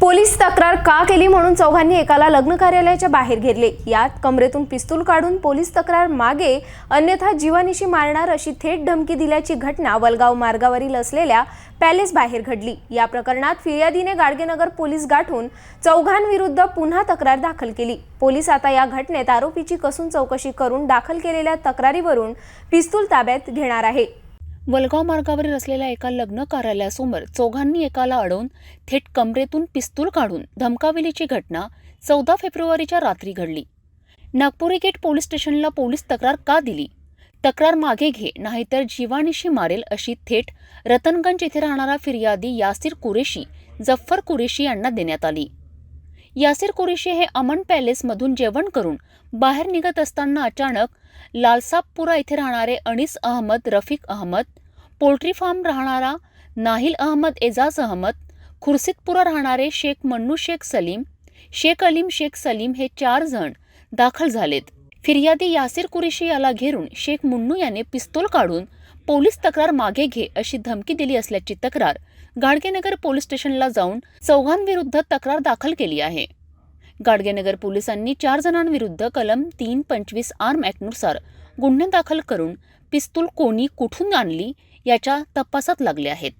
Police तक्रार का केली म्हणून चौघांनी एकाला लग्न कार्यालयाच्या बाहेर घेरले यात कमरेतून पिस्तूल काढून पोलीस तक्रार मागे अन्यथा जीवानिशी मारणार अशी थेट धमकी दिल्याची घटना वलगाव मार्गावरील असलेल्या पॅलेस बाहेर घडली. या प्रकरणात फिर्यादीने गाडगेनगर पोलीस गाठून चौघांविरुद्ध पुन्हा तक्रार दाखल केली. पोलीस आता या घटनेत आरोपीची कसून चौकशी करून दाखल केलेल्या तक्रारीवरून पिस्तूल ताब्यात घेणार आहे. वलगाव मार्गावरील असलेल्या एका लग्न कार्यालयासमोर चौघांनी एकाला अडवून थेट कमरेतून पिस्तूल काढून धमकाविलीची घटना चौदा फेब्रुवारीच्या रात्री घडली. नागपुरी गेट पोलीस स्टेशनला पोलीस तक्रार का दिली? तक्रार मागे घे नाहीतर जीवानिशी मारेल अशी थेट रतनगंज येथे राहणारा फिर्यादी यासिर कुरेशी जफ्फर कुरेशी यांना देण्यात आली. यासिर कुरेशी हे अमन पॅलेसमधून जेवण करून बाहेर निघत असताना अचानक लालसाबपुरा येथे राहणारे अनिस अहमद रफिक अहमद पोल्ट्री फार्म राहणारा नाहिल अहमद एजाज अहमद खुर्सिदपुरा राहणारे शेख मन्नू शेख सलीम शेख अलीम शेख सलीम हे चार जण दाखल झालेत. फिर्यादी यासिर कुरेशी याला घेरून शेख मुन्नू याने पिस्तूल काढून पोलीस तक्रार मागे घे अशी धमकी दिली असल्याची तक्रार गाडगेनगर पोलीस स्टेशनला जाऊन चौघांविरुद्ध तक्रार दाखल केली आहे. गाडगेनगर पोलिसांनी चार जणांविरुद्ध कलम तीन पंचवीस आर्म ॲक्टनुसार गुन्हे दाखल करून पिस्तूल कोणी कुठून आणली याच्या तपासात लागले आहेत.